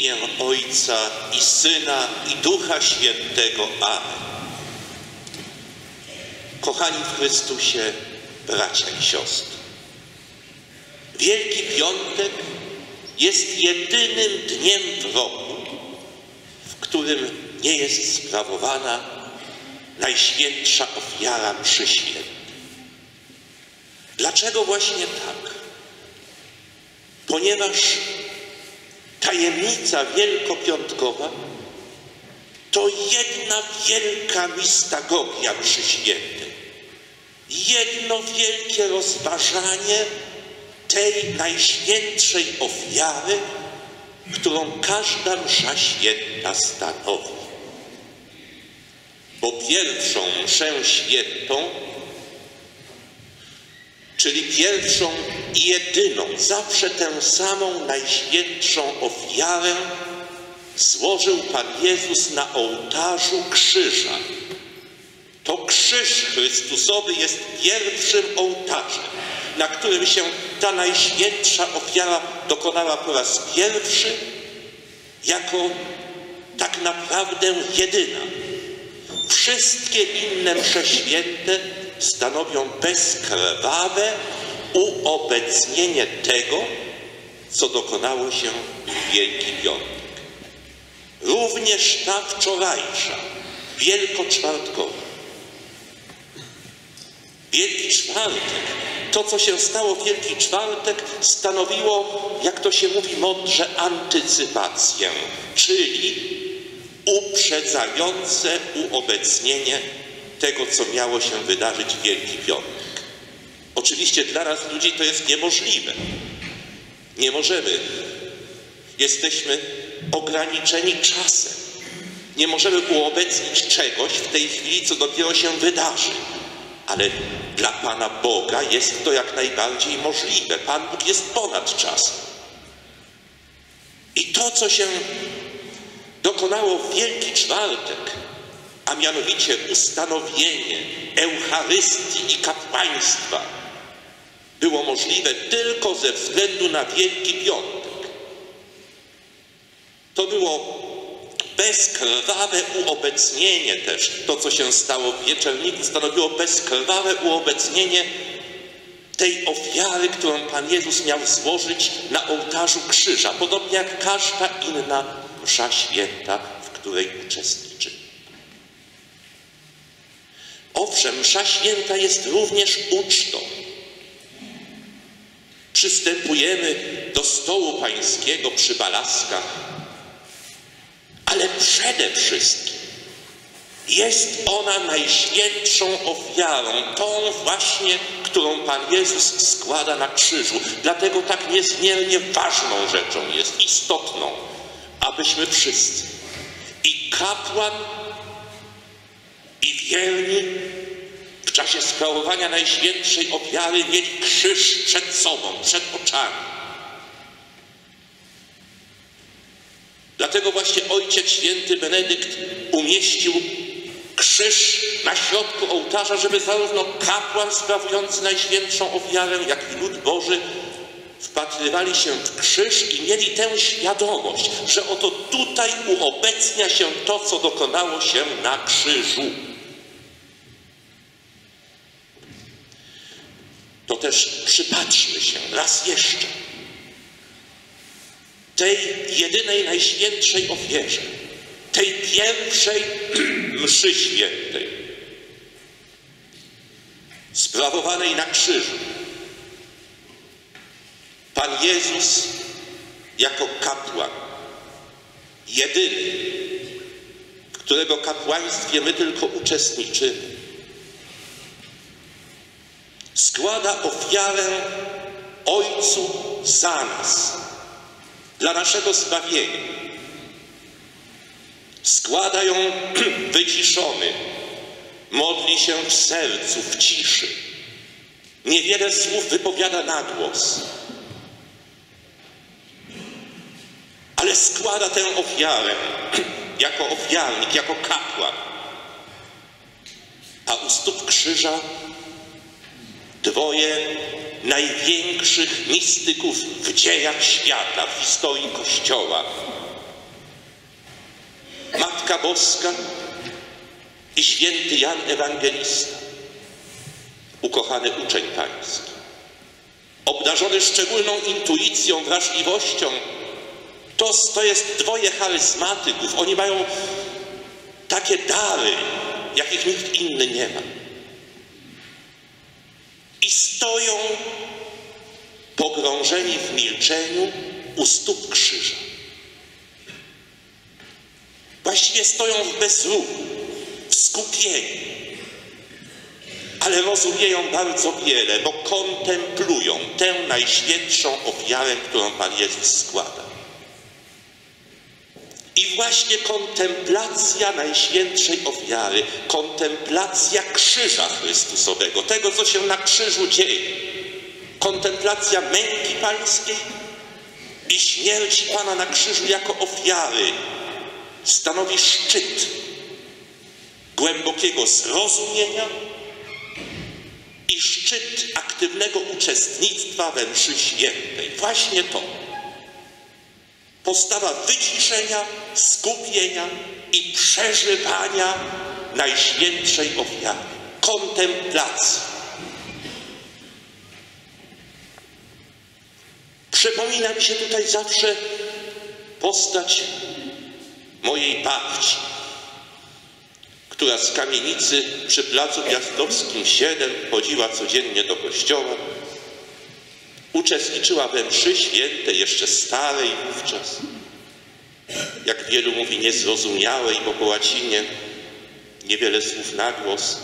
imię Ojca i Syna i Ducha Świętego. Amen. Kochani w Chrystusie, bracia i siostry, Wielki Piątek jest jedynym dniem w roku, w którym nie jest sprawowana Najświętsza ofiara mszy świętej. Dlaczego właśnie tak? Ponieważ tajemnica wielkopiątkowa to jedna wielka mistagogia mszy świętej. Jedno wielkie rozważanie tej najświętszej ofiary, którą każda msza święta stanowi. Bo pierwszą mszę świętą, czyli pierwszą i jedyną, zawsze tę samą najświętszą ofiarę złożył Pan Jezus na ołtarzu krzyża. To krzyż Chrystusowy jest pierwszym ołtarzem, na którym się ta najświętsza ofiara dokonała po raz pierwszy, jako tak naprawdę jedyna. Wszystkie inne msze święte stanowią bezkrwawe uobecnienie tego, co dokonało się w Wielki Piątek. Również ta wczorajsza, wielkoczwartkowa. Wielki Czwartek, to co się stało w Wielki Czwartek stanowiło, jak to się mówi mądrze, antycypację, czyli uprzedzające uobecnienie tego, co miało się wydarzyć w Wielki Piątek. Oczywiście dla nas ludzi to jest niemożliwe. Nie możemy. Jesteśmy ograniczeni czasem. Nie możemy uobecnić czegoś w tej chwili, co dopiero się wydarzy. Ale dla Pana Boga jest to jak najbardziej możliwe. Pan Bóg jest ponad czasem. I to, co się dokonało w Wielki Czwartek, a mianowicie ustanowienie Eucharystii i kapłaństwa, było możliwe tylko ze względu na Wielki Piątek. To było bezkrwawe uobecnienie też. To, co się stało w Wieczerniku, stanowiło bezkrwawe uobecnienie tej ofiary, którą Pan Jezus miał złożyć na ołtarzu krzyża, podobnie jak każda inna msza święta, w której uczestniczy. Owszem, msza święta jest również ucztą. Przystępujemy do stołu pańskiego przy balaskach, ale przede wszystkim jest ona najświętszą ofiarą, tą właśnie, którą Pan Jezus składa na krzyżu. Dlatego tak niezmiernie ważną rzeczą jest, istotną, abyśmy wszyscy, i kapłan, i wierni, w czasie sprawowania Najświętszej ofiary mieli krzyż przed sobą, przed oczami. Dlatego właśnie Ojciec Święty Benedykt umieścił krzyż na środku ołtarza, żeby zarówno kapłan sprawujący Najświętszą ofiarę, jak i lud Boży wpatrywali się w krzyż i mieli tę świadomość, że oto tutaj uobecnia się to, co dokonało się na krzyżu. Też przypatrzmy się raz jeszcze tej jedynej najświętszej ofierze, tej pierwszej mszy świętej, sprawowanej na krzyżu. Pan Jezus jako kapłan, jedyny, którego kapłaństwie my tylko uczestniczymy, składa ofiarę Ojcu za nas, dla naszego zbawienia. Składa ją wyciszony, modli się w sercu, w ciszy. Niewiele słów wypowiada na głos. Ale składa tę ofiarę jako ofiarnik, jako kapłan. A u stóp krzyża dwoje największych mistyków w dziejach świata, w historii Kościoła. Matka Boska i święty Jan Ewangelista, ukochany uczeń pański, obdarzony szczególną intuicją, wrażliwością. To, to jest dwoje charyzmatyków. Oni mają takie dary, jakich nikt inny nie ma. I stoją pogrążeni w milczeniu u stóp krzyża. Właściwie stoją w bezruchu, w skupieniu, ale rozumieją bardzo wiele, bo kontemplują tę najświętszą ofiarę, którą Pan Jezus składa. I właśnie kontemplacja Najświętszej Ofiary, kontemplacja krzyża Chrystusowego, tego, co się na krzyżu dzieje, kontemplacja męki Pańskiej i śmierci Pana na krzyżu jako ofiary stanowi szczyt głębokiego zrozumienia i szczyt aktywnego uczestnictwa we mszy świętej. Właśnie to. Postawa wyciszenia, skupienia i przeżywania Najświętszej Ofiary. Kontemplacji. Przypomina mi się tutaj zawsze postać mojej babci, która z kamienicy przy placu Piastowskim 7 chodziła codziennie do kościoła, uczestniczyła we mszy świętej, jeszcze starej wówczas, jak wielu mówi, niezrozumiałej, bo po łacinie niewiele słów na głos.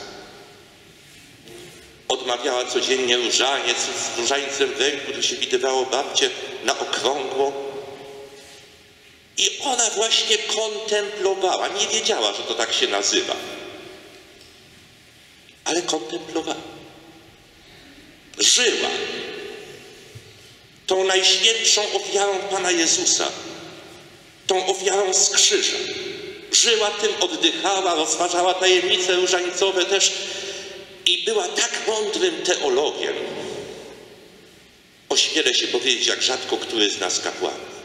Odmawiała codziennie różaniec, z różańcem w ręku to się widywało babcie na okrągło. I ona właśnie kontemplowała, nie wiedziała, że to tak się nazywa, ale kontemplowała. Żyła tą najświętszą ofiarą Pana Jezusa, tą ofiarą z krzyża. Żyła tym, oddychała, rozważała tajemnice różańcowe też i była tak mądrym teologiem, ośmielę się powiedzieć, jak rzadko który z nas kapłanów.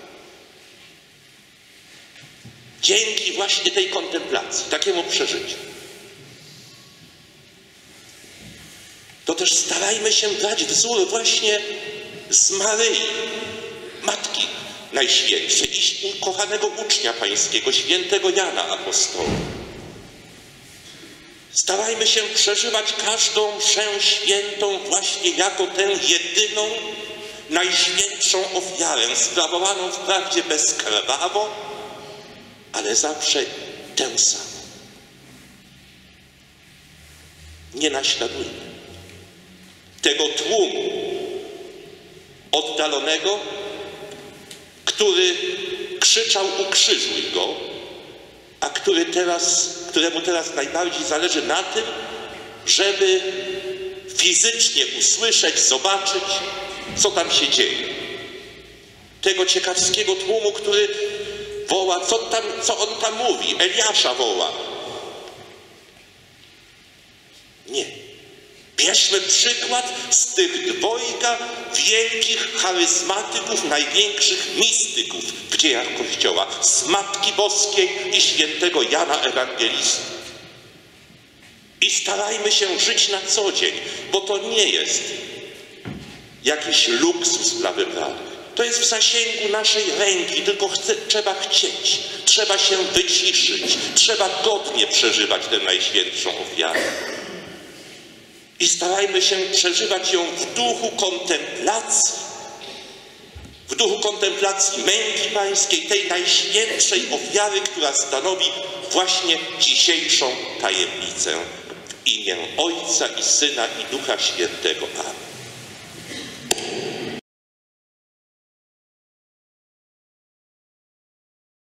Dzięki właśnie tej kontemplacji, takiemu przeżyciu. To też starajmy się brać wzór właśnie z Maryi, Matki Najświętszej i kochanego ucznia pańskiego, świętego Jana Apostoła. Starajmy się przeżywać każdą mszę świętą właśnie jako tę jedyną, najświętszą ofiarę, sprawowaną wprawdzie bezkrwawo, ale zawsze tę samą. Nie naśladujmy tego tłumu oddalonego, który krzyczał ukrzyżuj go, a który teraz, któremu teraz najbardziej zależy na tym, żeby fizycznie usłyszeć, zobaczyć, co tam się dzieje. Tego ciekawskiego tłumu, który woła, co, tam, co on tam mówi, Eliasza woła. Nie. Bierzmy przykład z tych dwojga wielkich charyzmatyków, największych mistyków w dziejach Kościoła, z Matki Boskiej i świętego Jana Ewangelisty. I starajmy się żyć na co dzień, bo to nie jest jakiś luksus dla wybranych. To jest w zasięgu naszej ręki, tylko chce, trzeba chcieć, trzeba się wyciszyć, trzeba godnie przeżywać tę najświętszą ofiarę. I starajmy się przeżywać ją w duchu kontemplacji, w duchu kontemplacji męki pańskiej, tej najświętszej ofiary, która stanowi właśnie dzisiejszą tajemnicę. W imię Ojca i Syna i Ducha Świętego. Amen.